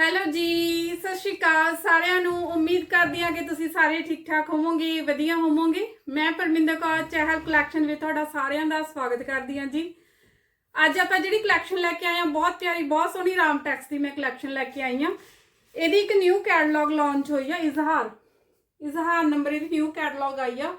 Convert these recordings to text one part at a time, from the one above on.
Hello ਜੀ, ਸਤਿ ਸ਼੍ਰੀ ਅਕਾਲ ਸਾਰਿਆਂ ਨੂੰ। ਉਮੀਦ ਕਰਦੀ ਹਾਂ ਕਿ ਤੁਸੀਂ ਸਾਰੇ ਠੀਕ ਠਾਕ ਹੋਵੋਗੇ, ਵਧੀਆ ਹੋਵੋਗੇ। ਮੈਂ ਪਰਮਿੰਦਰ ਕੌਰ, ਚਹਿਲ ਕਲੈਕਸ਼ਨ ਵਿੱਚ ਤੁਹਾਡਾ ਸਾਰਿਆਂ ਦਾ ਸਵਾਗਤ ਕਰਦੀ ਹਾਂ ਜੀ। ਅੱਜ ਆਪਾਂ ਜਿਹੜੀ ਕਲੈਕਸ਼ਨ ਲੈ ਕੇ ਆਏ ਹਾਂ, ਬਹੁਤ ਪਿਆਰੀ, ਬਹੁਤ ਸੋਹਣੀ ਰਾਮ ਟੈਕਸ ਦੀ ਮੈਂ ਕਲੈਕਸ਼ਨ ਲੈ ਕੇ ਆਈ ਹਾਂ। ਇਹਦੀ ਇੱਕ ਨਿਊ ਕੈਟਲੌਗ ਲਾਂਚ ਹੋਈ ਆ, ਇਜ਼ਹਾਰ। ਇਜ਼ਹਾਰ ਨੰਬਰ ਇਹਦੀ ਨਿਊ ਕੈਟਲੌਗ ਆਈ ਆ।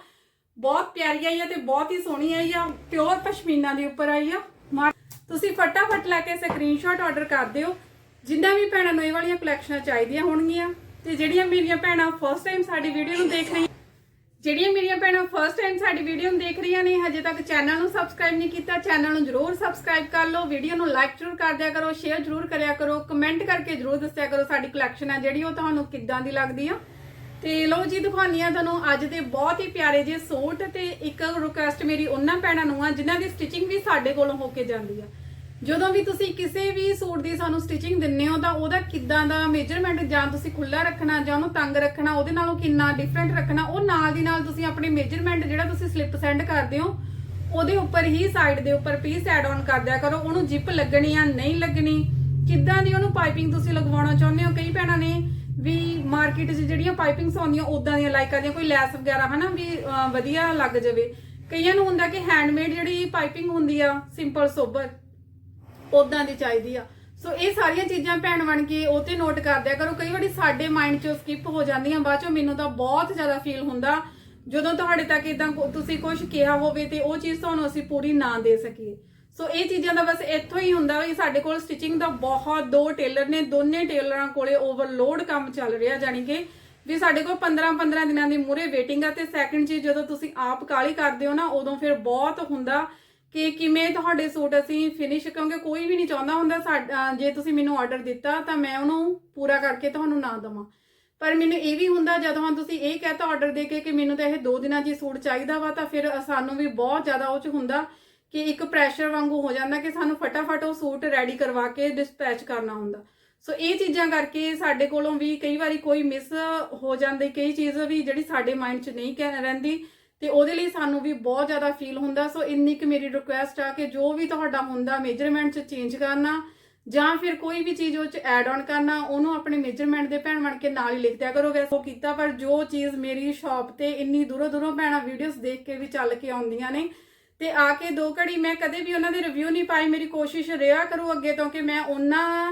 ਬਹੁਤ ਪਿਆਰੀ ਆਈ ਆ ਤੇ ਬਹੁਤ ਹੀ ਸੋਹਣੀ ਆਈ ਆ। ਪਿਓਰ ਪਸ਼ਮੀਨਾ ਦੇ ਉੱਪਰ ਆਈ ਆ। ਮਾ- ਤੁਸੀਂ ਫਟਾਫਟ ਲੈ ਕੇ ਸਕਰੀਨਸ਼ਾਟ ਆਰਡਰ ਕਰ ਦਿਓ। ਜਿੰਨਾ ਵੀ ਭੈਣਾਂ ਨੂੰ ਇਹ ਵਾਲੀਆਂ ਕਲੈਕਸ਼ਨਾਂ ਚਾਹੀਦੀਆਂ ਹੋਣਗੀਆਂ, ਤੇ ਜਿਹੜੀਆਂ ਮੇਰੀਆਂ ਭੈਣਾਂ ਫਸਟ ਟਾਈਮ ਸਾਡੀ ਵੀਡੀਓ ਨੂੰ ਦੇਖ ਰਹੀਆਂ ਜਿਹੜੀਆਂ ਮੇਰੀਆਂ ਭੈਣਾਂ ਫਸਟ ਟਾਈਮ ਸਾਡੀ ਵੀਡੀਓ ਨੂੰ ਦੇਖ ਰਹੀਆਂ ਨੇ, ਹਜੇ ਤੱਕ ਚੈਨਲ ਨੂੰ ਸਬਸਕ੍ਰਾਈਬ ਨਹੀਂ ਕੀਤਾ ਚੈਨਲ ਨੂੰ ਜਰੂਰ ਸਬਸਕ੍ਰਾਈਬ ਕਰ ਲਓ ਵੀਡੀਓ ਨੂੰ ਲਾਈਕ ਜਰੂਰ ਕਰ ਦਿਆ ਕਰੋ ਸ਼ੇਅਰ ਜਰੂਰ ਕਰਿਆ ਕਰੋ ਕਮੈਂਟ ਕਰਕੇ ਜਰੂਰ ਦੱਸਿਆ ਕਰੋ ਸਾਡੀ ਕਲੈਕਸ਼ਨ ਆ ਜਿਹੜੀ ਉਹ ਤੁਹਾਨੂੰ ਕਿੱਦਾਂ ਦੀ ਲੱਗਦੀ ਆ ਤੇ ਲਓ ਜੀ, ਦਿਖਾਉਂਦੀ ਆ ਤੁਹਾਨੂੰ ਅੱਜ ਦੇ ਬਹੁਤ ਹੀ ਪਿਆਰੇ ਜਿਹੇ ਸੂਟ ਤੇ ਇੱਕ ਰਿਕੁਐਸਟ ਮੇਰੀ ਉਹਨਾਂ ਭੈਣਾਂ ਨੂੰ ਆ, ਜਿਨ੍ਹਾਂ ਦੀ ਸਟਿਚਿੰਗ ਵੀ ਸਾਡੇ ਕੋਲੋਂ ਹੋ ਕੇ ਜਾਂਦੀ ਆ। ਜਦੋਂ ਵੀ ਤੁਸੀਂ ਕਿਸੇ ਵੀ ਸੂਟ ਦੀ ਸਾਨੂੰ ਸਟਿਚਿੰਗ ਦਿੰਨੇ ਹੋ, ਤਾਂ ਉਹਦਾ ਕਿੱਦਾਂ ਦਾ ਮੇਜਰਮੈਂਟ ਜਾਂ ਤੁਸੀਂ ਖੁੱਲਾ ਰੱਖਣਾ ਜਾਂ ਉਹਨੂੰ ਤੰਗ ਰੱਖਣਾ, ਉਹਦੇ ਨਾਲੋਂ ਕਿੰਨਾ ਡਿਫਰੈਂਟ ਰੱਖਣਾ, ਉਹ ਨਾਲ ਦੀ ਨਾਲ ਤੁਸੀਂ ਆਪਣੇ ਮੇਜਰਮੈਂਟ ਜਿਹੜਾ ਤੁਸੀਂ ਸਲਿੱਪ ਸੈਂਡ ਕਰਦੇ ਹੋ, ਉਹਦੇ ਉੱਪਰ ਹੀ ਸਾਈਡ ਦੇ ਉੱਪਰ ਪੀਸ ਐਡ ਆਨ ਕਰ ਦਿਆ ਕਰੋ। ਉਹਨੂੰ ਜਿਪ ਲੱਗਣੀ ਆ, ਨਹੀਂ ਲੱਗਣੀ, ਕਿੱਦਾਂ ਦੀ ਉਹਨੂੰ ਪਾਈਪਿੰਗ ਤੁਸੀਂ ਲਗਵਾਉਣਾ ਚਾਹੁੰਦੇ ਹੋ? ਕਈ ਭੈਣਾਂ ਨੇ ਵੀ ਮਾਰਕੀਟ 'ਚ ਜਿਹੜੀਆਂ ਪਾਈਪਿੰਗਸ ਆਉਂਦੀਆਂ ਉਦਾਂ ਦੀਆਂ ਲਾਈਕ ਕਰਦੀਆਂ ਕੋਈ ਲੈਸ ਵਗੈਰਾ ਹਨਾ ਵੀ ਵਧੀਆ ਲੱਗ ਜਾਵੇ। ਕਈਆਂ ਨੂੰ ਹੁੰਦਾ ਕਿ ਹੈਂਡਮੇਡ ਜਿਹੜੀ ਪਾਈਪਿੰਗ ਹੁੰਦੀ ਆ ਸਿੰਪਲ ਸੋਬਰ ਉਦਾਂ ਦੀ ਚਾਹੀਦੀ ਆ। ਸੋ ਇਹ ਸਾਰੀਆਂ ਚੀਜ਼ਾਂ ਭੈਣ ਬਣ ਕੇ ਉਹ ਤੇ ਨੋਟ ਕਰ ਦਿਆ ਕਰੋ, ਕਈ ਵਾਰੀ ਸਾਡੇ ਮਾਈਂਡ 'ਚੋਂ ਸਕਿਪ ਹੋ ਜਾਂਦੀਆਂ, ਬਾਅਦ 'ਚੋਂ ਮੈਨੂੰ ਤਾਂ ਬਹੁਤ ਜ਼ਿਆਦਾ ਫੀਲ ਹੁੰਦਾ। ਜਦੋਂ ਤੁਹਾਡੇ ਤੱਕ ਇਦਾਂ ਤੁਸੀਂ ਕੁਝ ਕਿਹਾ ਹੋਵੇ ਤੇ ਉਹ ਚੀਜ਼ ਤੁਹਾਨੂੰ ਅਸੀਂ ਪੂਰੀ ਨਾ ਦੇ ਸਕੀਏ। ਸੋ ਇਹ ਚੀਜ਼ਾਂ ਦਾ ਬਸ ਇੱਥੋਂ ਹੀ ਹੁੰਦਾ ਵੀ ਸਾਡੇ ਕੋਲ ਸਟਿਚਿੰਗ ਦਾ ਬਹੁਤ ਦੋ ਟੇਲਰ ਨੇ, ਦੋਨੇ ਟੇਲਰਾਂ ਕੋਲੇ ਓਵਰਲੋਡ ਕੰਮ ਚੱਲ ਰਿਹਾ ਜਾਨੀ ਕਿ ਵੀ ਸਾਡੇ ਕੋਲ 15 15 ਦਿਨਾਂ ਦੀ ਮੂਰੇ ਵੇਟਿੰਗ ਆ ਤੇ ਸੈਕੰਡ ਚੀਜ਼ ਜਦੋਂ ਤੁਸੀਂ ਆਪ ਕਾਲੀ ਕਰਦੇ ਹੋ ਨਾ, ਉਦੋਂ ਫਿਰ ਬਹੁਤ ਹੁੰਦਾ ਕਿ ਕਿਵੇਂ ਤੁਹਾਡੇ ਸੂਟ ਅਸੀਂ ਫਿਨਿਸ਼ ਕਿਉਂਕਿ ਕੋਈ ਵੀ ਨਹੀਂ ਚਾਹੁੰਦਾ ਹੁੰਦਾ ਸਾਡਾ ਜੇ ਤੁਸੀਂ ਮੈਨੂੰ ਆਰਡਰ ਦਿੱਤਾ ਤਾਂ ਮੈਂ ਉਹਨੂੰ ਪੂਰਾ ਕਰਕੇ ਤੁਹਾਨੂੰ ਨਾ ਦਵਾਂ। ਪਰ ਮੈਨੂੰ ਇਹ ਵੀ ਹੁੰਦਾ ਜਦੋਂ ਹਾਂ ਤੁਸੀਂ ਇਹ ਕਹਤਾ ਆਰਡਰ ਦੇ ਕੇ ਕਿ ਮੈਨੂੰ ਤਾਂ ਇਹ 2 ਦਿਨਾਂ 'ਚ ਸੂਟ ਚਾਹੀਦਾ ਵਾ, ਤਾਂ ਫਿਰ ਸਾਨੂੰ ਵੀ ਬਹੁਤ ਜ਼ਿਆਦਾ ਉਹ 'ਚ ਹੁੰਦਾ ਕਿ ਇੱਕ ਪ੍ਰੈਸ਼ਰ ਵਾਂਗੂ ਹੋ ਜਾਂਦਾ ਕਿ ਸਾਨੂੰ ਫਟਾਫਟ ਉਹ ਸੂਟ ਰੈਡੀ ਕਰਵਾ ਕੇ ਡਿਸਪੈਚ ਕਰਨਾ ਹੁੰਦਾ। ਸੋ ਇਹ ਚੀਜ਼ਾਂ ਕਰਕੇ ਸਾਡੇ ਕੋਲੋਂ ਵੀ ਕਈ ਵਾਰੀ ਕੋਈ ਮਿਸ ਹੋ ਜਾਂਦੀ, ਕਈ ਚੀਜ਼ ਵੀ ਜਿਹੜੀ ਸਾਡੇ ਮਾਈਂਡ 'ਚ ਨਹੀਂ ਕਹਿ, ਰਹਿੰਦੀ। ਤੇ ਉਹਦੇ ਲਈ ਸਾਨੂੰ ਵੀ ਬਹੁਤ ਜ਼ਿਆਦਾ ਫੀਲ ਹੁੰਦਾ। ਸੋ ਇੰਨੀ ਕੁ ਮੇਰੀ ਰਿਕੁਐਸਟ ਆ ਕਿ ਜੋ ਵੀ ਤੁਹਾਡਾ ਹੁੰਦਾ ਮੇਜਰਮੈਂਟ 'ਚ ਚੇਂਜ ਕਰਨਾ ਜਾਂ ਫਿਰ ਕੋਈ ਵੀ ਚੀਜ਼ ਉਹ 'ਚ ਐਡ ਆਨ ਕਰਨਾ, ਉਹਨੂੰ ਆਪਣੇ ਮੇਜਰਮੈਂਟ ਦੇ ਭੈਣ ਬਣ ਕੇ ਨਾਲ ਹੀ ਲਿਖ ਦਿਆ ਕਰੋ। ਵੈਸੇ ਉਹ ਕੀਤਾ, ਪਰ ਜੋ ਚੀਜ਼ ਮੇਰੀ ਸ਼ਾਪ ਤੇ ਇੰਨੀ ਦੂਰੋਂ ਦੂਰੋਂ ਭੈਣਾਂ ਵੀਡੀਓਜ਼ ਦੇਖ ਕੇ ਵੀ ਚੱਲ ਕੇ ਆਉਂਦੀਆਂ ਨੇ, ਤੇ ਆ ਕੇ ਦੋ ਘੜੀ ਮੈਂ ਕਦੇ ਵੀ ਉਹਨਾਂ ਦੇ ਰਿਵਿਊ ਨਹੀਂ ਪਾਈ, ਮੇਰੀ ਕੋਸ਼ਿਸ਼ ਰਿਹਾ ਕਰੂ ਅੱਗੇ ਤੋਂ ਕਿ ਮੈਂ ਉਹਨਾਂ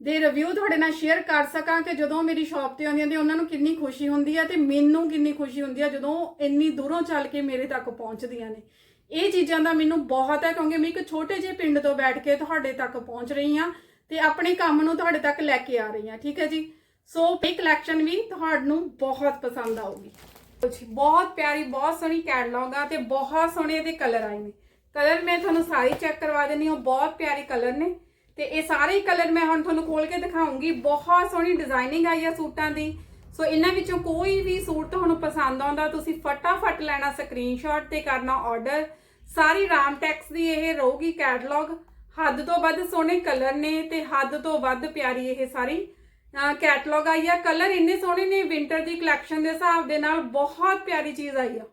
ਦੇ ਰਿਵਿਊ ਤੁਹਾਡੇ ਨਾਲ ਸ਼ੇਅਰ ਕਰ ਸਕਾਂ ਕਿ ਜਦੋਂ ਮੇਰੀ ਸ਼ਾਪ ਤੇ ਆਉਂਦੀਆਂ ਨੇ, ਉਹਨਾਂ ਨੂੰ ਕਿੰਨੀ ਖੁਸ਼ੀ ਹੁੰਦੀ ਹੈ ਤੇ ਮੈਨੂੰ ਕਿੰਨੀ ਖੁਸ਼ੀ ਹੁੰਦੀ ਹੈ ਜਦੋਂ ਇੰਨੀ ਦੂਰੋਂ ਚੱਲ ਕੇ ਮੇਰੇ ਤੱਕ ਪਹੁੰਚਦੀਆਂ ਨੇ। ਇਹ ਚੀਜ਼ਾਂ ਦਾ ਮੈਨੂੰ ਬਹੁਤ ਹੈ ਕਿਉਂਕਿ ਮੈਂ ਇੱਕ ਛੋਟੇ ਜਿਹੇ ਪਿੰਡ ਤੋਂ ਬੈਠ ਕੇ ਤੁਹਾਡੇ ਤੱਕ ਪਹੁੰਚ ਰਹੀ ਹਾਂ ਤੇ ਆਪਣੇ ਕੰਮ ਨੂੰ ਤੁਹਾਡੇ ਤੱਕ ਲੈ ਕੇ ਆ ਰਹੀ ਹਾਂ, ਠੀਕ ਹੈ ਜੀ? ਸੋ ਇਹ ਕਲੈਕਸ਼ਨ ਵੀ ਤੁਹਾਨੂੰ ਬਹੁਤ ਪਸੰਦ ਆਊਗੀ। ਜੀ, ਬਹੁਤ ਪਿਆਰੀ, ਬਹੁਤ ਸੋਹਣੀ ਕੈਟਲੌਗ ਆ ਤੇ ਬਹੁਤ ਸੋਹਣੇ ਇਹਦੇ ਕਲਰ ਆਏ ਨੇ। ਕਲਰ ਮੈਂ ਤੁਹਾਨੂੰ ਸਾਰੇ ਚੈੱਕ ਕਰਵਾ ਦਿੰਨੀ ਹਾਂ, ਬਹੁਤ ਪਿਆਰੇ ਕਲਰ ਨੇ। ਤੇ ਇਹ ਸਾਰੇ ਕਲਰ ਮੈਂ ਹੁਣ ਤੁਹਾਨੂੰ ਖੋਲ ਕੇ ਦਿਖਾਉਂਗੀ। ਬਹੁਤ ਸੋਹਣੀ ਡਿਜ਼ਾਈਨਿੰਗ ਆਈ ਆ ਸੂਟਾਂ ਦੀ। ਸੋ ਇਹਨਾਂ ਵਿੱਚੋਂ ਕੋਈ ਵੀ ਸੂਟ ਤੁਹਾਨੂੰ ਪਸੰਦ ਆਉਂਦਾ, ਤੁਸੀਂ ਫਟਾਫਟ ਲੈਣਾ ਸਕਰੀਨਸ਼ਾਟ ਤੇ ਕਰਨਾ ਆਰਡਰ ਸਾਰੀ ਰਾਮ ਟੈਕਸ ਦੀ ਇਹ ਰਹੂਗੀ ਕੈਟਲੌਗ ਹੱਦ ਤੋਂ ਵੱਧ ਸੋਹਣੇ ਕਲਰ ਨੇ ਤੇ ਹੱਦ ਤੋਂ ਵੱਧ ਪਿਆਰੀ ਇਹ ਸਾਰੀ ਕੈਟਲੌਗ ਆਈ ਆ। ਕਲਰ ਇੰਨੇ ਸੋਹਣੇ ਨੇ ਵਿੰਟਰ ਦੀ ਕਲੈਕਸ਼ਨ ਦੇ ਹਿਸਾਬ ਦੇ ਨਾਲ ਬਹੁਤ ਪਿਆਰੀ ਚੀਜ਼ ਆਈ ਆ।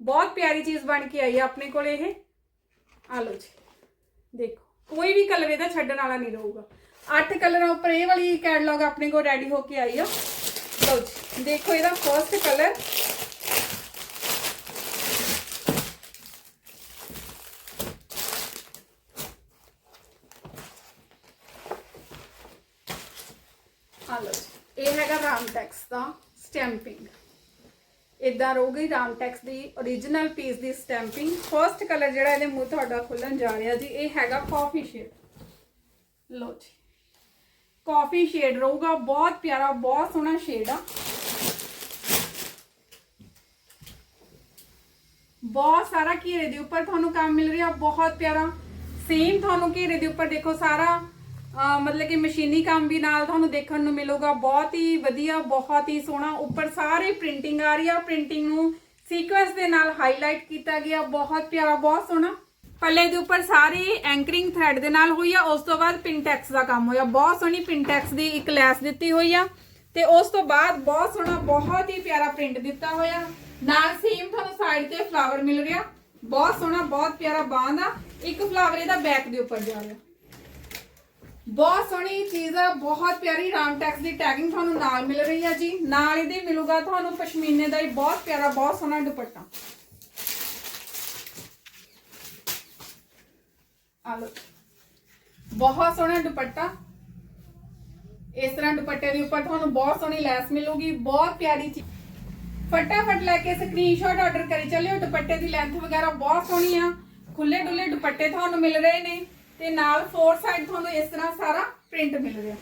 ਬਹੁਤ ਪਿਆਰੀ ਚੀਜ਼ ਬਣ ਕੇ ਆਈ ਆ ਆਪਣੇ ਕੋਲ ਇਹ। ਆ ਲਓ ਜੀ। ਦੇਖੋ। ਕੋਈ ਵੀ ਕਲਰ ਇਹਦਾ ਛੱਡਣ ਵਾਲਾ ਨਹੀਂ ਰਹੂਗਾ। ਅੱਠ ਕਲਰਾਂ ਉੱਪਰ, ਇਹ ਵਾਲੀ ਕੈਟਲੌਗ ਆਪਣੇ ਕੋਲ ਰੈਡੀ ਹੋ ਕੇ ਆਈ ਆ। ਲਓ ਜੀ, ਦੇਖੋ ਇਹਦਾ ਫਰਸਟ ਕਲਰ ਆ ਲਓ ਜੀ, ਇਹ ਹੈਗਾ ਰਾਮਟੈਕਸ ਦਾ ਸਟੈਂਪਿੰਗ ਇਦਾਂ ਰਹੂਗੀ ਰਾਮਟੈਕਸ ਦੀ origignal ਪੀਸ ਦੀ ਸਟੈਂਪਿੰਗ ਫਰਸਟ ਕਲਰ ਜਿਹੜਾ ਇਹਦੇ ਮੂੰਹ ਤੁਹਾਡਾ ਖੁੱਲਣ ਜਾ ਰਿਹਾ ਜੀ, ਇਹ ਹੈਗਾ ਕਾਫੀ ਸ਼ੇਡ ਲਓ ਜੀ। ਕਾਫੀ ਸ਼ੇਡ ਰਹੂਗਾ, ਬਹੁਤ ਪਿਆਰਾ, ਬਹੁਤ ਸੋਹਣਾ ਸ਼ੇਡ ਆ। ਬਹੁਤ ਸਾਰਾ ਘੇਰੇ ਦੇ ਉੱਪਰ ਤੁਹਾਨੂੰ ਕੰਮ ਮਿਲ ਰਿਹਾ, ਬਹੁਤ ਪਿਆਰਾ। ਸੇਮ ਤੁਹਾਨੂੰ ਘੇਰੇ ਦੇ ਉੱਪਰ ਦੇਖੋ, ਸਾਰਾ ਮਤਲਬ ਕਿ ਮਸ਼ੀਨੀ ਕੰਮ ਵੀ ਨਾਲ ਤੁਹਾਨੂੰ ਦੇਖਣ ਨੂੰ ਮਿਲੂਗਾ। ਬਹੁਤ ਹੀ ਵਧੀਆ, ਬਹੁਤ ਹੀ ਸੋਹਣਾ। ਉੱਪਰ ਸਾਰੇ ਪ੍ਰਿੰਟਿੰਗ ਆ ਰਹੀ ਆ। ਪ੍ਰਿੰਟਿੰਗ ਨੂੰ ਸੀਕੁਐਂਸ ਦੇ ਨਾਲ ਹਾਈਲਾਈਟ ਕੀਤਾ ਗਿਆ। ਬਹੁਤ ਪਿਆਰਾ, ਬਹੁਤ ਸੋਹਣਾ। ਪੱਲੇ ਦੇ ਉੱਪਰ ਸਾਰੇ ਐਂਕਰਿੰਗ ਥ੍ਰੈਡ ਦੇ ਨਾਲ ਹੋਈ ਆ। ਉਸ ਤੋਂ ਬਾਅਦ ਪਿੰਟੈਕਸ ਦਾ ਕੰਮ ਹੋਇਆ। ਬਹੁਤ ਸੋਹਣੀ ਪਿੰਟੈਕਸ ਦੀ ਇੱਕ ਲੈਸ ਦਿੱਤੀ ਹੋਈ ਆ। ਤੇ ਉਸ ਤੋਂ ਬਾਅਦ ਬਹੁਤ ਸੋਹਣਾ, ਬਹੁਤ ਹੀ ਪਿਆਰਾ ਪ੍ਰਿੰਟ ਦਿੱਤਾ ਹੋਇਆ। ਨਾਲ ਸੇਮ ਤੁਹਾਨੂੰ ਸਾਈਡ ਤੇ ਫਲਾਵਰ ਮਿਲ ਰਿਹਾ। ਬਹੁਤ ਸੋਹਣਾ, ਬਹੁਤ ਪਿਆਰਾ ਬਾਂਦ ਆ ਇੱਕ ਫਲਾਵਰ ਇਹਦਾ ਬੈਕ ਦੇ ਉੱਪਰ ਜਾ ਰਿਹਾ। ਬਹੁਤ ਸੋਹਣੀ ਚੀਜ਼ ਆ, ਬਹੁਤ ਪਿਆਰੀ ਰਾਮ ਟੈਕਸ ਦੀ ਟੈਗਿੰਗ ਤੁਹਾਨੂੰ ਨਾਲ ਮਿਲ ਰਹੀ ਆ ਜੀ। ਨਾਲ ਇਹਦੇ ਮਿਲੂਗਾ ਤੁਹਾਨੂੰ ਪਸ਼ਮੀਨੇ ਦਾ ਹੀ ਬਹੁਤ ਪਿਆਰਾ, ਬਹੁਤ ਸੋਹਣਾ ਦੁਪੱਟਾ। ਆ ਲਓ। ਬਹੁਤ ਸੋਹਣਾ ਦੁਪੱਟਾ। ਇਸ ਤਰ੍ਹਾਂ ਦੁਪੱਟੇ ਦੇ ਉੱਪਰ ਤੁਹਾਨੂੰ ਬਹੁਤ ਸੋਹਣੀ ਲੈਸ ਮਿਲੂਗੀ, ਬਹੁਤ ਪਿਆਰੀ ਚੀਜ਼ ਫਟਾਫਟ ਲੈ ਕੇ ਸਕਰੀਨਸ਼ਾਟ ਆਰਡਰ ਕਰੀ ਚੱਲਿਓ। ਦੁਪੱਟੇ ਦੀ ਲੈਂਥ ਵਗੈਰਾ ਬਹੁਤ ਸੋਹਣੀ ਆ। ਖੁੱਲੇ ਡੁੱਲੇ ਦੁਪੱਟੇ ਤੁਹਾਨੂੰ ਮਿਲ ਰਹੇ ਨੇ। ਤੇ ਨਾਲ ਫੋਰ ਸਾਈਡ ਤੁਹਾਨੂੰ ਇਸ ਤਰ੍ਹਾਂ ਸਾਰਾ ਪ੍ਰਿੰਟ ਮਿਲ ਰਿਹਾ।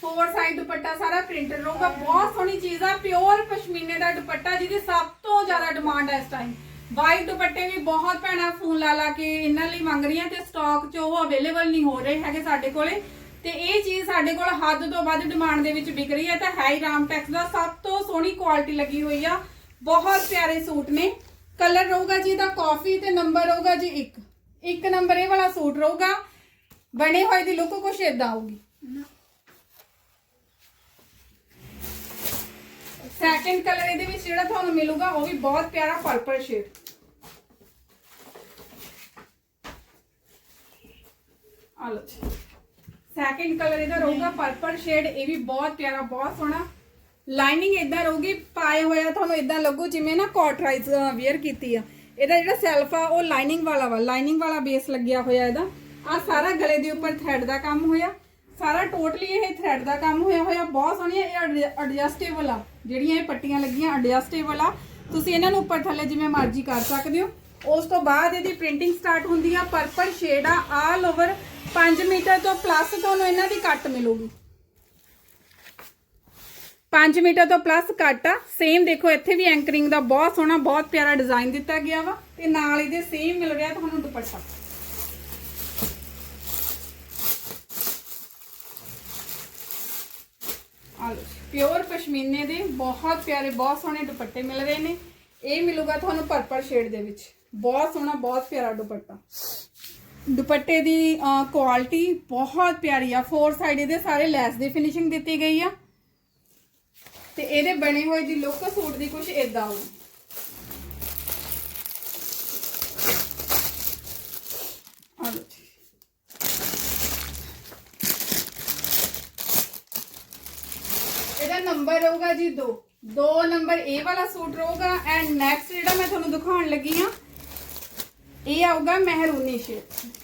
ਫੋਰ ਸਾਈਡ ਦੁਪੱਟਾ ਸਾਰਾ ਪ੍ਰਿੰਟਡ ਰਹੂਗਾ। ਬਹੁਤ ਸੋਹਣੀ ਚੀਜ਼ ਆ ਪਿਓਰ ਪਸ਼ਮੀਨੇ ਦਾ ਦੁਪੱਟਾ, ਜਿਹਦੀ ਸਭ ਤੋਂ ਜ਼ਿਆਦਾ ਡਿਮਾਂਡ ਹੈ ਇਸ ਟਾਈਮ ਵਾਈਟ ਦੁਪੱਟੇ ਵੀ ਬਹੁਤ ਭੈਣਾਂ, ਫੋਨ ਲਾ ਲਾ ਕੇ ਇਹਨਾਂ ਲਈ ਮੰਗ ਰਹੀਆਂ ਤੇ ਸਟਾਕ 'ਚ ਉਹ ਅਵੇਲੇਬਲ ਨਹੀਂ ਹੋ ਰਹੇ ਹੈਗੇ ਸਾਡੇ ਕੋਲੇ। ਤੇ ਇਹ ਚੀਜ਼ ਸਾਡੇ ਕੋਲ ਹੱਦ ਤੋਂ ਵੱਧ ਡਿਮਾਂਡ ਦੇ ਵਿੱਚ ਵਿਕ ਰਹੀ ਹੈ ਤਾਂ ਹੈ ਹੀ ਰਾਮਟੈਕਸ ਦਾ ਸਭ ਤੋਂ ਸੋਹਣੀ ਕੁਆਲਿਟੀ ਲੱਗੀ ਹੋਈ ਆ। ਬਹੁਤ ਪਿਆਰੇ ਸੂਟ ਨੇ। ਕਲਰ ਰਹੂਗਾ ਜੀ ਇਹਦਾ ਕਾਫੀ ਤੇ ਨੰਬਰ ਰਹੂਗਾ ਜੀ ਇੱਕ। ਇੱਕ ਨੰਬਰ ਇਹ ਵਾਲਾ ਸੂਟ ਰਹੂਗਾ ਬਣੇ ਹੋਏ ਦੀ ਲੁੱਕ ਕੁਛ ਇਦਾਂ ਆਊਗੀ ਸੈਕੰਡ ਕਲਰ ਇਹਦੇ ਵਿੱਚ ਜਿਹੜਾ ਤੁਹਾਨੂੰ ਮਿਲੂਗਾ ਉਹ ਵੀ ਬਹੁਤ ਪਿਆਰਾ ਪਰਪਲ ਸ਼ੇਡ ਆ ਲਓ ਸੈਕੰਡ ਕਲਰ ਇਹਦਾ ਰਹੂਗਾ ਪਰਪਲ ਸ਼ੇਡ ਇਹ ਵੀ ਬਹੁਤ ਪਿਆਰਾ ਬਹੁਤ ਸੋਹਣਾ। ਲਾਈਨਿੰਗ ਇਦਾਂ ਰਹੂਗੀ ਪਾਏ ਹੋਇਆ ਤੁਹਾਨੂੰ ਇਦਾਂ ਲੱਗੂ ਜਿਵੇਂ ਨਾ ਕਾਟਰਾਈਜ਼ ਵੇਅਰ ਕੀਤੀ ਆ। ਇਹਦਾ ਜਿਹੜਾ ਸੈਲਫ ਆ, ਉਹ ਲਾਈਨਿੰਗ ਵਾਲਾ ਵਾ ਲਾਈਨਿੰਗ ਵਾਲਾ ਬੇਸ ਲੱਗਿਆ ਹੋਇਆ ਇਹਦਾ। ਆ ਸਾਰਾ ਗਲੇ ਦੇ ਉੱਪਰ ਥ੍ਰੈਡ ਦਾ ਕੰਮ ਹੋਇਆ। ਸਾਰਾ ਟੋਟਲੀ ਇਹ ਥ੍ਰੈਡ ਦਾ ਕੰਮ ਹੋਇਆ ਹੋਇਆ, ਬਹੁਤ ਸੋਹਣੀਆਂ ਇਹ ਐਡਜਸਟੇਬਲ ਆ। ਜਿਹੜੀਆਂ ਇਹ ਪੱਟੀਆਂ ਲੱਗੀਆਂ ਐਡਜਸਟੇਬਲ ਆ। ਤੁਸੀਂ ਇਹਨਾਂ ਨੂੰ ਉੱਪਰ ਥੱਲੇ ਜਿਵੇਂ ਮਰਜ਼ੀ ਕਰ ਸਕਦੇ ਹੋ। ਉਸ ਤੋਂ ਬਾਅਦ ਇਹਦੀ ਪ੍ਰਿੰਟਿੰਗ ਸਟਾਰਟ ਹੁੰਦੀ ਆ ਪਰਪਲ ਸ਼ੇਡ ਆ ਆਲ ਓਵਰ 5 ਮੀਟਰ ਤੋਂ ਪਲੱਸ ਤੁਹਾਨੂੰ ਇਹਨਾਂ ਦੀ ਕੱਟ ਮਿਲੂਗੀ। 5 ਮੀਟਰ ਤੋਂ ਪਲੱਸ ਘੱਟ ਆ। ਸੇਮ ਦੇਖੋ, ਇੱਥੇ ਵੀ ਐਂਕਰਿੰਗ ਦਾ ਬਹੁਤ ਸੋਹਣਾ, ਬਹੁਤ ਪਿਆਰਾ ਡਿਜ਼ਾਈਨ ਦਿੱਤਾ ਗਿਆ ਵਾ। ਤੇ ਨਾਲ ਇਹਦੇ ਸੇਮ ਮਿਲ ਰਿਹਾ ਤੁਹਾਨੂੰ ਦੁਪੱਟਾ। ਆ ਪਿਓਰ ਪਸ਼ਮੀਨੇ ਦੇ ਬਹੁਤ ਪਿਆਰੇ, ਬਹੁਤ ਸੋਹਣੇ ਦੁਪੱਟੇ ਮਿਲ ਰਹੇ ਨੇ। ਇਹ ਮਿਲੂਗਾ ਤੁਹਾਨੂੰ ਪਰਪਲ ਸ਼ੇਡ ਦੇ ਵਿੱਚ। ਬਹੁਤ ਸੋਹਣਾ, ਬਹੁਤ ਪਿਆਰਾ ਦੁਪੱਟਾ। ਦੁਪੱਟੇ ਦੀ ਕੁਆਲਿਟੀ ਬਹੁਤ ਪਿਆਰੀ ਆ। ਫੋਰ ਸਾਈਡ ਇਹਦੇ ਸਾਰੇ ਲੈਸ ਦੀ ਫਿਨਿਸ਼ਿੰਗ ਦਿੱਤੀ ਗਈ ਆ। ਤੇ ਇਹਦੇ ਬਣੇ ਹੋਏ ਦੀ ਲੁੱਕ ਸੂਟ ਦੀ ਕੁਝ ਇਦਾਂ ਆਉ ਜੀ। ਇਹਦਾ ਨੰਬਰ ਰਹੂਗਾ ਜੀ 2 ਦੋ ਨੰਬਰ ਇਹ ਵਾਲਾ ਸੂਟ ਰਹੂਗਾ ਐਂਡ ਨੈਕਸਟ ਜਿਹੜਾ ਮੈਂ ਤੁਹਾਨੂੰ ਦਿਖਾਉਣ ਲੱਗੀ ਆ ਇਹ ਆਊਗਾ ਮਹਿਰੂਨੀ ਸ਼ੇਡ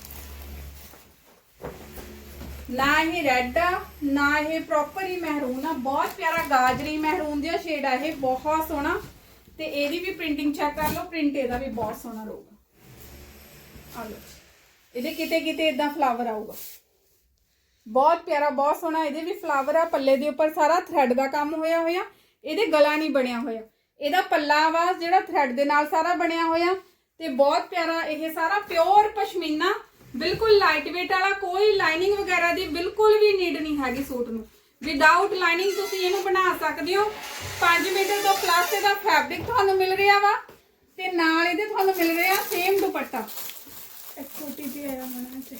ਨਾ ਇਹ ਰੈੱਡ ਆ, ਨਾ ਇਹ ਪ੍ਰੋਪਰ ਹੀ ਮਹਿਰੂਨ ਆ। ਬਹੁਤ ਪਿਆਰਾ ਗਾਜਰੀ ਮਹਿਰੂਨ ਜਿਹਾ ਸ਼ੇਡ ਆ ਇਹ, ਬਹੁਤ ਸੋਹਣਾ। ਤੇ ਇਹਦੀ ਵੀ ਪ੍ਰਿੰਟਿੰਗ ਚੈੱਕ ਕਰ ਲਓ ਪ੍ਰਿੰਟ ਇਹਦਾ ਵੀ ਬਹੁਤ ਸੋਹਣਾ ਰਹੂਗਾ। ਆ ਲਓ। ਇਹਦੇ ਕਿਤੇ ਕਿਤੇ ਇਦਾਂ ਫਲਾਵਰ ਆਊਗਾ। ਬਹੁਤ ਪਿਆਰਾ, ਬਹੁਤ ਸੋਹਣਾ, ਇਹਦੇ ਵੀ ਫਲਾਵਰ ਆ, ਪੱਲੇ ਦੇ ਉੱਪਰ ਸਾਰਾ ਥ੍ਰੈਡ ਦਾ ਕੰਮ ਹੋਇਆ ਹੋਇਆ। ਇਹਦੇ ਗਲਾ ਨਹੀਂ ਬਣਿਆ ਹੋਇਆ। ਇਹਦਾ ਪੱਲਾ ਵਾ, ਜਿਹੜਾ ਥ੍ਰੈਡ ਦੇ ਨਾਲ ਸਾਰਾ ਬਣਿਆ ਹੋਇਆ। ਤੇ ਬਹੁਤ ਪਿਆਰਾ, ਇਹ ਸਾਰਾ ਪਿਓਰ ਪਸ਼ਮੀਨਾ ਬਿਲਕੁਲ ਲਾਈਟ weight ਵਾਲਾ, ਕੋਈ ਲਾਈਨਿੰਗ ਵਗੈਰਾ ਦੀ ਬਿਲਕੁਲ ਵੀ ਨੀਡ ਨਹੀਂ ਹੈਗੀ ਸੂਟ ਨੂੰ। ਵਿਦਆਊਟ ਲਾਈਨਿੰਗ ਤੁਸੀਂ ਇਹਨੂੰ ਬਣਾ ਸਕਦੇ ਹੋ। 5 ਮੀਟਰ ਤੋਂ ਪਲੱਸ ਇਹਦਾ ਫੈਬਰਿਕ ਤੁਹਾਨੂੰ ਮਿਲ ਰਿਹਾ ਵਾ ਤੇ ਨਾਲ ਇਹਦੇ ਤੁਹਾਨੂੰ ਮਿਲ ਰਿਹਾ ਸੇਮ ਦੁਪੱਟਾ। ਇੱਕ ਛੋਟੀ ਜਿਹੀ ਆਇਆ ਹੋਣਾ ਤੇ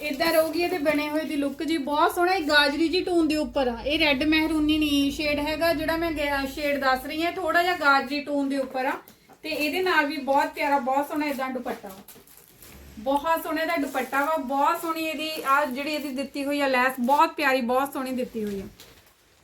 ਇਦਾਂ ਰਹੂਗੀ ਇਹਦੇ ਬਣੇ ਹੋਏ ਦੀ ਲੁੱਕ ਜੀ। ਬਹੁਤ ਸੋਹਣਾ ਇਹ ਗਾਜਰੀ ਜੀ ਟੂਨ ਦੇ ਉੱਪਰ ਆ। ਇਹ ਰੈੱਡ ਮਹਿਰੂਨੀ ਨਹੀਂ ਸ਼ੇਡ ਹੈਗਾ ਜਿਹੜਾ ਮੈਂ ਸ਼ੇਡ ਦੱਸ ਰਹੀ ਹਾਂ। ਥੋੜਾ ਜਿਹਾ ਗਾਜਰੀ ਟੂਨ ਦੇ ਉੱਪਰ ਆ। ਤੇ ਇਹਦੇ ਨਾਲ ਵੀ ਬਹੁਤ ਪਿਆਰਾ, ਬਹੁਤ ਸੋਹਣਾ ਇਦਾਂ ਦੁਪੱਟਾ ਵਾ। ਬਹੁਤ ਸੋਹਣੇ ਦਾ ਦੁਪੱਟਾ ਵਾ, ਬਹੁਤ ਸੋਹਣੀ ਇਹਦੀ ਆ ਜਿਹੜੀ ਇਹਦੀ ਦਿੱਤੀ ਹੋਈ ਆ ਲੈਸ, ਬਹੁਤ ਪਿਆਰੀ, ਬਹੁਤ ਸੋਹਣੀ ਦਿੱਤੀ ਹੋਈ ਆ।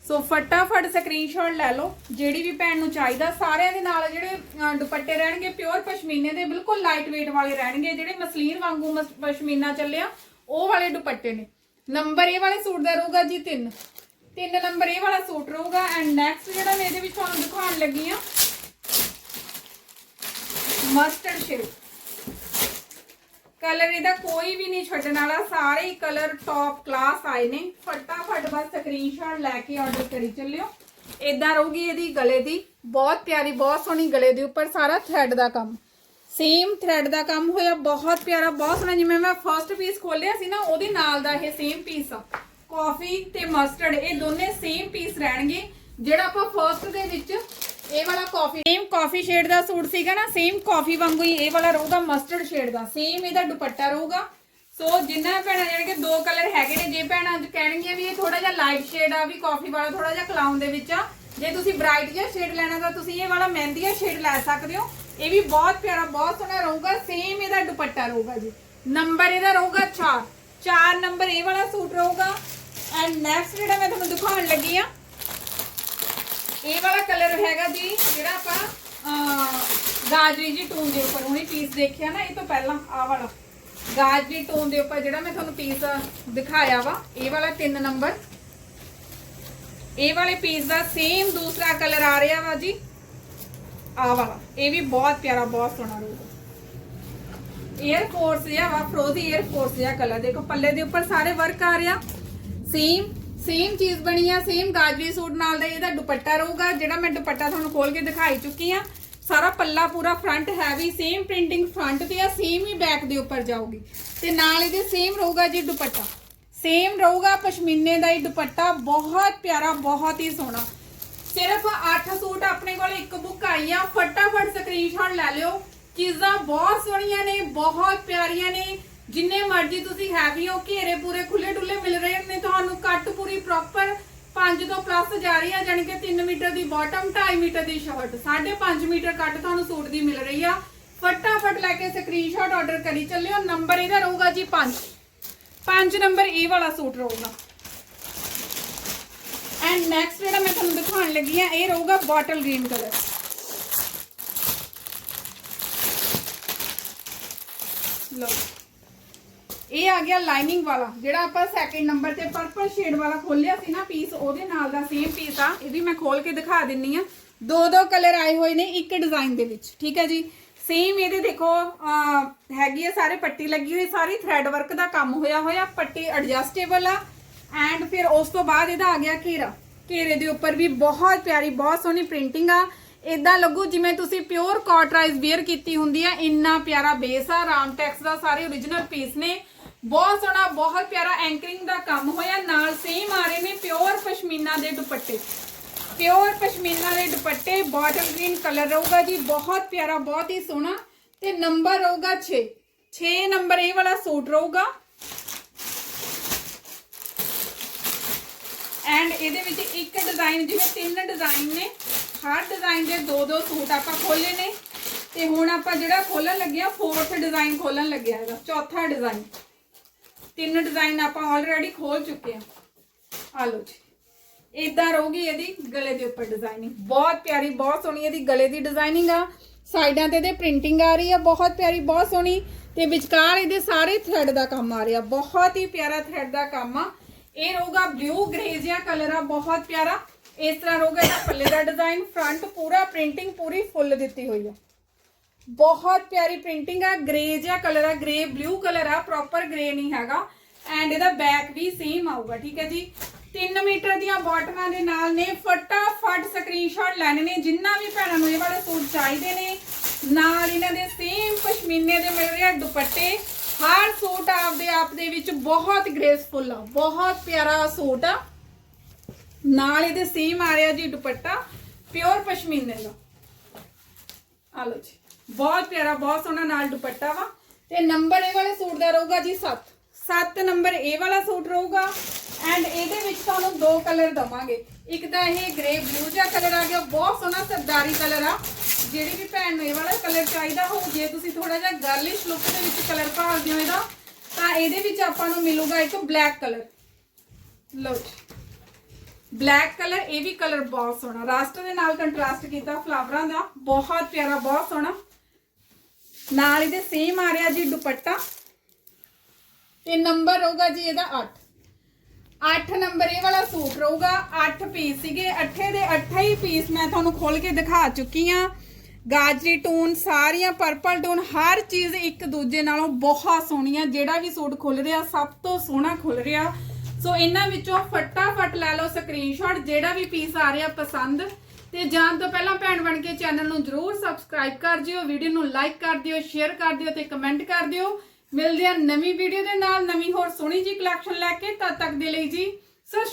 ਸੋ ਫਟਾਫਟ ਸਕਰੀਨਸ਼ਾਟ ਲੈ ਲਓ, ਜਿਹੜੀ ਵੀ ਭੈਣ ਨੂੰ ਚਾਹੀਦਾ, ਸਾਰਿਆਂ ਦੇ ਨਾਲ ਜਿਹੜੇ ਦੁਪੱਟੇ ਰਹਿਣਗੇ ਪਿਓਰ ਪਸ਼ਮੀਨੇ ਦੇ, ਬਿਲਕੁਲ ਲਾਈਟ weight ਵਾਲੇ ਰਹਿਣਗੇ, ਜਿਹੜੇ ਮਸਲੀਨ ਵਾਂਗੂ ਮਸ- ਪਸ਼ਮੀਨਾ ਚੱਲਿਆ, ਉਹ ਵਾਲੇ ਦੁਪੱਟੇ ਨੇ। ਨੰਬਰ ਇਹ ਵਾਲੇ ਸੂਟ ਦਾ ਰਹੂਗਾ ਜੀ 3 ਤਿੰਨ ਨੰਬਰ ਇਹ ਵਾਲਾ ਸੂਟ ਰਹੂਗਾ ਐਂਡ ਨੈਕਸਟ ਜਿਹੜਾ ਮੈਂ ਇਹਦੇ ਵਿੱਚ ਤੁਹਾਨੂੰ ਦਿਖਾਉਣ ਲੱਗੀ ਆ ਮਸਟਰਡ ਸ਼ੇਡ ਕਲਰ ਇਹਦਾ ਕੋਈ ਵੀ ਨਹੀਂ ਛੱਡਣ ਵਾਲਾ, ਸਾਰੇ ਹੀ ਕਲਰ ਟੌਪ ਕਲਾਸ ਆਏ ਨੇ। ਫਟਾਫਟ ਬਸ ਸਕਰੀਨਸ਼ਾਟ ਲੈ ਕੇ ਆਰਡਰ ਕਰੀ ਚੱਲਿਓ। ਇਦਾਂ ਰਹੂਗੀ ਇਹਦੀ ਗਲੇ ਦੀ। ਬਹੁਤ ਪਿਆਰੀ, ਬਹੁਤ ਸੋਹਣੀ ਗਲੇ ਦੇ ਉੱਪਰ ਸਾਰਾ ਥ੍ਰੈਡ ਦਾ ਕੰਮ। ਸੇਮ ਥ੍ਰੈਡ ਦਾ ਕੰਮ ਹੋਇਆ, ਬਹੁਤ ਪਿਆਰਾ, ਬਹੁਤ ਸੋਹਣਾ। ਜਿਵੇਂ ਮੈਂ ਫਰਸਟ ਪੀਸ ਖੋਲਿਆ ਸੀ ਨਾ, ਉਹਦੇ ਨਾਲ ਦਾ ਇਹ ਸੇਮ ਪੀਸ ਆ। ਕਾਫੀ ਤੇ ਮਸਟਰਡ ਇਹ ਦੋਨੇ ਸੇਮ ਪੀਸ ਰਹਿਣਗੇ। ਜਿਹੜਾ ਆਪਾਂ ਫਰਸਟ ਦੇ ਵਿੱਚ ਇਹ ਵਾਲਾ ਕਾਫੀ ਸੇਮ ਕਾਫੀ ਸ਼ੇਡ ਦਾ ਸੂਟ ਸੀਗਾ ਨਾ ਸੇਮ ਕਾਫੀ ਵਾਂਗੂ ਹੀ ਇਹ ਵਾਲਾ ਰਹੂਗਾ ਮਸਟਰਡ ਸ਼ੇਡ ਦਾ ਸੇਮ ਇਹਦਾ ਦੁਪੱਟਾ ਰਹੂਗਾ। ਸੋ ਜਿੰਨਾ ਭੈਣਾਂ ਜਿਹੜੇ ਕਿ ਦੋ ਕਲਰ ਹੈਗੇ ਨੇ, ਜੇ ਭੈਣਾਂ ਕਹਿਣਗੀਆਂ ਵੀ ਇਹ ਥੋੜਾ ਜਿਹਾ ਲਾਈਟ ਸ਼ੇਡ ਆ, ਵੀ ਕਾਫੀ ਵਾਲਾ ਥੋੜਾ ਜਿਹਾ ਕਲਾਉਨ ਦੇ ਵਿੱਚ ਆ। ਜੇ ਤੁਸੀਂ ਬ੍ਰਾਈਟ ਜਿਹਾ ਸ਼ੇਡ ਲੈਣਾ, ਤਾਂ ਤੁਸੀਂ ਇਹ ਵਾਲਾ ਮਹਿੰਦੀਆ ਸ਼ੇਡ ਲੈ ਸਕਦੇ ਹੋ। ਇਹ ਵੀ ਬਹੁਤ ਪਿਆਰਾ, ਬਹੁਤ ਸੋਹਣਾ ਰਹੂਗਾ ਸੇਮ ਇਹਦਾ ਦੁਪੱਟਾ ਰਹੂਗਾ ਜੀ। ਨੰਬਰ ਇਹਦਾ ਰਹੂਗਾ 4 4 ਨੰਬਰ ਇਹ ਵਾਲਾ ਸੂਟ ਰਹੂਗਾ। ਐਂਡ ਨੈਕਸਟ ਜਿਹੜਾ ਮੈਂ ਤੁਹਾਨੂੰ ਦਿਖਾਉਣ ਲੱਗੀ ਆ ਇਹ ਵਾਲਾ ਕਲਰ ਹੈਗਾ ਜੀ, ਜਿਹੜਾ ਆਪਾਂ ਗਾਜਰੀ ਜੀ ਟੋਨ ਦੇ ਉੱਪਰ ਹੁਣੇ ਪੀਸ ਦੇਖਿਆ ਨਾ, ਇਹ ਤੋਂ ਪਹਿਲਾਂ ਆਹ ਵਾਲਾ। ਗਾਜਰੀ ਟੋਨ ਦੇ ਉੱਪਰ ਜਿਹੜਾ ਮੈਂ ਤੁਹਾਨੂੰ ਪੀਸ ਦਿਖਾਇਆ ਵਾ, ਇਹ ਵਾਲਾ 3 ਨੰਬਰ। ਇਹ ਵਾਲੇ ਪੀਸ ਦਾ ਸੇਮ ਦੂਸਰਾ ਕਲਰ ਆ ਰਿਹਾ ਵਾ ਜੀ। ਆ ਵਾਲਾ, ਇਹ ਵੀ ਬਹੁਤ ਪਿਆਰਾ, ਬਹੁਤ ਸੋਹਣਾ ਰਹੂਗਾ 에ਅਰ ਫੋਰਸ ਜਿਹਾ ਵਾ ਫਰੋਜ਼ੀ 에ਅਰ ਫੋਰਸ ਜਿਹਾ ਕਲਰ। ਦੇਖੋ, ਪੱਲੇ ਦੇ ਉੱਪਰ ਸਾਰੇ ਵਰਕ ਆ ਰਿਹਾ। ਸੇਮ ਸੇਮ ਚੀਜ਼ ਬਣੀ ਆ ਸੇਮ ਗਾਜਰੀ ਸੂਟ ਨਾਲ ਦਾ ਇਹਦਾ ਦੁਪੱਟਾ ਰਹੂਗਾ, ਜਿਹੜਾ ਮੈਂ ਦੁਪੱਟਾ ਤੁਹਾਨੂੰ ਖੋਲ ਕੇ ਦਿਖਾਈ ਚੁੱਕੀ ਆ। ਸਾਰਾ ਪੱਲਾ ਪੂਰਾ front heavy same printing front ਤੇ ਆ ਸੇਮ ਹੀ ਬੈਕ ਦੇ ਉੱਪਰ ਜਾਊਗੀ। ਤੇ ਨਾਲ ਇਹਦੇ ਸੇਮ ਰਹੂਗਾ ਜੀ ਦੁਪੱਟਾ। ਸੇਮ ਰਹੂਗਾ ਪਸ਼ਮੀਨੇ ਦਾ ਹੀ ਦੁਪੱਟਾ, ਬਹੁਤ ਪਿਆਰਾ, ਬਹੁਤ ਹੀ ਸੋਹਣਾ। ਸਿਰਫ 8 ਸੂਟ ਆਪਣੇ ਕੋਲ, ਇੱਕ ਬੁੱਕ ਆਈ ਆ, ਫਟਾਫਟ ਸਕਰੀਨਸ਼ਾਟ ਲੈ ਲਿਓ। ਚੀਜ਼ਾਂ ਬਹੁਤ ਸੋਹਣੀਆਂ ਨੇ, ਬਹੁਤ ਪਿਆਰੀਆਂ ਨੇ। ਜਿੰਨੇ ਮਰਜ਼ੀ ਤੁਸੀਂ ਹੈਵੀ ਹੋ, ਘੇਰੇ ਪੂਰੇ ਖੁੱਲੇ ਡੁੱਲੇ ਮਿਲ ਰਹੇ ਨੇ, ਤੁਹਾਨੂੰ ਕੱਟ ਪੂਰੀ ਪ੍ਰੋਪਰ 5 ਤੋਂ ਪਲੱਸ ਜਾ ਰਹੀ ਆ, ਜਾਣੀ ਕਿ 3 ਮੀਟਰ ਦੀ ਬਾਟਮ 2.5 ਮੀਟਰ ਦੀ ਸ਼ਰਟ 5.5 ਮੀਟਰ ਕੱਟ ਤੁਹਾਨੂੰ ਸੂਟ ਦੀ ਮਿਲ ਰਹੀ ਆ। ਫਟਾਫਟ ਲੈ ਕੇ ਸਕਰੀਨਸ਼ਾਟ ਆਰਡਰ ਕਰੀ ਚੱਲਿਓ ਨੰਬਰ ਇਹਦਾ ਰਹੂਗਾ ਜੀ 5 5 ਨੰਬਰ ਇਹ ਵਾਲਾ ਸੂਟ ਰਹੂਗਾ। ਐਂਡ ਨੈਕਸਟ ਜਿਹੜਾ ਮੈਂ ਤੁਹਾਨੂੰ ਦਿਖਾਉਣ ਲੱਗੀ ਆ, ਇਹ ਰਹੂਗਾ ਬੋਟਲ ਗ੍ਰੀਨ ਕਲਰ ਲਓ। ਇਹ ਆ ਗਿਆ ਲਾਈਨਿੰਗ ਵਾਲਾ, ਜਿਹੜਾ ਆਪਾਂ ਸੈਕਿੰਡ ਨੰਬਰ ਤੇ ਪਰਪਲ ਸ਼ੇਡ ਵਾਲਾ ਖੋਲਿਆ ਸੀ ਨਾ ਪੀਸ ਉਹਦੇ ਨਾਲ ਦਾ ਸੇਮ ਪੀਸ ਆ। ਇਹ ਵੀ ਮੈਂ ਖੋਲ ਕੇ ਦਿਖਾ ਦਿੰਨੀ ਆ। ਦੋ ਦੋ ਕਲਰ ਆਏ ਹੋਏ ਨੇ ਇੱਕ ਡਿਜ਼ਾਈਨ ਦੇ ਵਿੱਚ, ਠੀਕ ਹੈ ਜੀ? ਸੇਮ ਇਹਦੇ ਦੇਖੋ ਹੈਗੀ ਆ ਸਾਰੇ ਪੱਟੀ ਲੱਗੀ ਹੋਈ, ਸਾਰੀ ਥ੍ਰੈਡ ਵਰਕ ਦਾ ਕੰਮ ਹੋਇਆ ਹੋਇਆ, ਪੱਟੀ ਐਡਜਸਟੇਬਲ ਆ। ਐਂਡ ਫਿਰ ਉਸ ਤੋਂ ਬਾਅਦ ਇਹਦਾ ਆ ਗਿਆ ਘੇਰਾ। ਘੇਰੇ ਦੇ ਉੱਪਰ ਵੀ ਬਹੁਤ ਪਿਆਰੀ, ਬਹੁਤ ਸੋਹਣੀ ਪ੍ਰਿੰਟਿੰਗ ਆ। ਇਦਾਂ ਲੱਗੂ ਜਿਵੇਂ ਤੁਸੀਂ ਪਿਓਰ ਕਾਟਰਾਈਜ਼ ਵੇਅਰ ਕੀਤੀ ਹੁੰਦੀ ਆ, ਇੰਨਾ ਪਿਆਰਾ ਬੇਸ ਆ ਰਾਮਟੈਕਸ ਦਾ ਸਾਰੇ origignal ਪੀਸ ਨੇ। ਬਹੁਤ ਸੋਹਣਾ, ਬਹੁਤ ਪਿਆਰਾ ਐਂਕਰਿੰਗ ਦਾ ਕੰਮ ਹੋਇਆ। ਨਾਲ ਸੇਮ ਆ ਰਹੇ ਨੇ ਪਿਓਰ ਪਸ਼ਮੀਨਾ ਦੇ ਦੁਪੱਟੇ। ਪਿਓਰ ਪਸ਼ਮੀਨਾ ਦੇ ਦੁਪੱਟੇ ਬਾਟਲ ਗ੍ਰੀਨ ਕਲਰ ਰਹੂਗਾ ਜੀ, ਬਹੁਤ ਪਿਆਰਾ, ਬਹੁਤ ਹੀ ਸੋਹਣਾ। ਤੇ ਨੰਬਰ ਰਹੂਗਾ 6 6 ਨੰਬਰ ਇਹ ਵਾਲਾ ਸੂਟ ਰਹੂਗਾ। ਐਂਡ ਇਹਦੇ ਵਿੱਚ ਇੱਕ ਡਿਜ਼ਾਈਨ ਜਿਵੇਂ ਤਿੰਨ ਡਿਜ਼ਾਈਨ ਨੇ, ਹਰ ਡਿਜ਼ਾਈਨ ਦੇ ਦੋ ਦੋ ਸੂਟ ਆਪਾਂ ਖੋਲੇ ਨੇ। ਤੇ ਹੁਣ ਆਪਾਂ ਜਿਹੜਾ ਖੋਲਣ ਲੱਗਿਆ ਫੋਰਥ ਡਿਜ਼ਾਈਨ ਖੋਲਣ ਲੱਗਿਆ ਹੈਗਾ ਚੌਥਾ ਡਿਜ਼ਾਈਨ ਤਿੰਨ ਡਿਜ਼ਾਈਨ ਆਪਾਂ ਆਲਰੇਡੀ ਖੋਲ ਚੁੱਕੇ ਆ ਆ ਲਓ ਜੀ। ਇਦਾਂ ਰਹੂਗੀ ਇਹਦੀ ਗਲੇ ਦੇ ਉੱਪਰ ਡਿਜ਼ਾਈਨਿੰਗ ਬਹੁਤ ਪਿਆਰੀ, ਬਹੁਤ ਸੋਹਣੀ ਇਹਦੀ ਗਲੇ ਦੀ ਡਿਜ਼ਾਈਨਿੰਗ ਆ। ਸਾਈਡਾਂ ਤੇ ਇਹਦੇ ਪ੍ਰਿੰਟਿੰਗ ਆ ਰਹੀ ਆ, ਬਹੁਤ ਪਿਆਰੀ, ਬਹੁਤ ਸੋਹਣੀ। ਤੇ ਵਿਚਕਾਰ ਇਹਦੇ ਸਾਰੇ ਥ੍ਰੈਡ ਦਾ ਕੰਮ ਆ ਰਿਹਾ। ਬਹੁਤ ਹੀ ਪਿਆਰਾ ਥ੍ਰੈਡ ਦਾ ਕੰਮ ਆ। ਇਹ ਰਹੂਗਾ ਬਲੂ ਗ੍ਰੇ ਜਿਹਾ ਕਲਰ ਆ, ਬਹੁਤ ਪਿਆਰਾ। ਇਸ ਤਰ੍ਹਾਂ ਰਹੂਗਾ ਇਹਦਾ ਪੱਲੇ ਦਾ ਡਿਜ਼ਾਈਨ ਫਰੰਟ ਪੂਰਾ ਪ੍ਰਿੰਟਿੰਗ ਪੂਰੀ ਫੁੱਲ ਦਿੱਤੀ ਹੋਈ ਆ। ਬਹੁਤ ਪਿਆਰੀ ਪ੍ਰਿੰਟਿੰਗ ਆ ਗ੍ਰੇ ਜਿਹਾ ਕਲਰ ਆ ਗ੍ਰੇ ਬਲੂ ਕਲਰ ਆ ਪ੍ਰੋਪਰ ਗ੍ਰੇ ਨਹੀਂ ਹੈਗਾ। ਐਂਡ ਇਹਦਾ ਬੈਕ ਵੀ ਸੇਮ ਆਊਗਾ, ਠੀਕ ਹੈ ਜੀ? 3 ਮੀਟਰ ਦੀਆਂ ਬਾਟਮਾਂ ਦੇ ਨਾਲ ਨੇ, ਫਟਾਫਟ ਸਕਰੀਨਸ਼ਾਟ ਲੈਣੇ ਨੇ, ਜਿੰਨਾ ਵੀ ਭੈਣਾਂ ਨੂੰ ਇਹ ਵਾਲੇ ਸੂਟ ਚਾਹੀਦੇ ਨੇ, ਨਾਲ ਇਹਨਾਂ ਦੇ ਸੇਮ ਪਸ਼ਮੀਨੇ ਦੇ ਮਿਲ ਰਿਹਾ ਦੁਪੱਟੇ। ਹਰ ਸੂਟ ਆਪਦੇ ਆਪ ਦੇ ਵਿੱਚ ਬਹੁਤ ਗ੍ਰੇਸਫੁਲ ਆ, ਬਹੁਤ ਪਿਆਰਾ ਸੂਟ ਆ। ਨਾਲ ਇਹਦੇ ਸੇਮ ਆ ਰਿਹਾ ਜੀ ਦੁਪੱਟਾ ਪਿਓਰ ਪਸ਼ਮੀਨੇ ਦਾ। ਆ ਲਓ ਜੀ। ਬਹੁਤ ਪਿਆਰਾ ਬਹੁਤ ਸੋਹਣਾ ਨਾਲ ਦੁਪੱਟਾ ਵਾ। ਤੇ ਨੰਬਰ ਇਹ ਵਾਲੇ ਸੂਟ ਦਾ ਰਹੂਗਾ ਜੀ 7 7 ਨੰਬਰ ਇਹ ਵਾਲਾ ਸੂਟ ਰਹੂਗਾ। ਐਂਡ ਇਹਦੇ ਵਿੱਚ ਤੁਹਾਨੂੰ ਦੋ ਕਲਰ ਦਵਾਂਗੇ। ਇੱਕ ਤਾਂ ਇਹ ਗ੍ਰੇ ਬਲੂ ਜਿਹਾ ਕਲਰ ਆ ਗਿਆ ਬਹੁਤ ਸੋਹਣਾ ਸਰਦਾਰੀ ਕਲਰ ਆ। ਜਿਹੜੀ ਵੀ ਭੈਣ ਨੂੰ ਇਹ ਵਾਲਾ ਕਲਰ ਚਾਹੀਦਾ ਹੋ ਜੇ ਤੁਸੀਂ ਥੋੜਾ ਜਿਹਾ ਗਰਲਿਸ਼ ਲੁੱਕ ਦੇ ਵਿੱਚ ਕਲਰ ਭਾਲਦੇ ਹੋ ਇਹਦਾ ਤਾਂ ਇਹਦੇ ਵਿੱਚ ਆਪਾਂ ਨੂੰ ਮਿਲੂਗਾ ਇੱਕ ਬਲੈਕ ਕਲਰ। ਲਓ ਜੀ। ਬਲੈਕ ਕਲਰ ਇਹ ਵੀ ਕਲਰ ਬਹੁਤ ਸੋਹਣਾ। ਰਾਸਟਰ ਦੇ ਨਾਲ ਕੰਟਰਾਸਟ ਕੀਤਾ ਫਲਾਵਰਾਂ ਦਾ। ਬਹੁਤ ਪਿਆਰਾ ਬਹੁਤ ਸੋਹਣਾ। ਨਾਲ ਇਹਦੇ ਸੇਮ ਆ ਰਿਹਾ ਜੀ ਦੁਪੱਟਾ। ਤੇ ਨੰਬਰ ਰਹੂਗਾ ਜੀ ਇਹਦਾ 8 8 ਨੰਬਰ ਇਹ ਵਾਲਾ ਸੂਟ ਰਹੂਗਾ। 8 ਪੀਸ ਸੀਗੇ। 8 ਦੇ 8 ਹੀ ਪੀਸ ਮੈਂ ਤੁਹਾਨੂੰ ਖੋਲ ਕੇ ਦਿਖਾ ਚੁੱਕੀ ਆ ਗਾਜਰੀ ਟੂਨ ਸਾਰੀਆਂ ਪਰਪਲ ਟੂਨ ਹਰ ਚੀਜ਼ ਇੱਕ ਦੂਜੇ ਨਾਲੋਂ ਬਹੁਤ ਸੋਹਣੀਆਂ ਜਿਹੜਾ ਵੀ ਸੂਟ ਖੁੱਲ ਰਿਹਾ, ਸਭ ਤੋਂ ਸੋਹਣਾ ਖੁੱਲ ਰਿਹਾ। ਸੋ ਇਹਨਾਂ ਵਿੱਚੋਂ ਫਟਾਫਟ ਲੈ ਲਓ ਸਕਰੀਨਸ਼ਾਟ ਜਿਹੜਾ ਵੀ ਪੀਸ ਆ ਰਿਹਾ, ਪਸੰਦ ਤੇ ਜਾਣ ਤੋਂ ਪਹਿਲਾਂ ਭੈਣ ਬਣ ਕੇ ਚੈਨਲ ਨੂੰ ਜਰੂਰ ਸਬਸਕ੍ਰਾਈਬ ਕਰ ਦਿਓ ਵੀਡੀਓ ਨੂੰ ਲਾਈਕ ਕਰ ਦਿਓ ਸ਼ੇਅਰ ਕਰ ਦਿਓ ਤੇ ਕਮੈਂਟ ਕਰ ਦਿਓ। ਮਿਲਦੇ ਆ ਨਵੀਂ ਵੀਡੀਓ ਦੇ ਨਾਲ, ਨਵੀਂ ਹੋਰ ਸੋਹਣੀ ਜੀ ਕਲੈਕਸ਼ਨ ਲੈ ਕੇ, ਤਦ ਤੱਕ ਦੇ ਲਈ ਜੀ, ਸਤਿ ਸ਼੍ਰੀ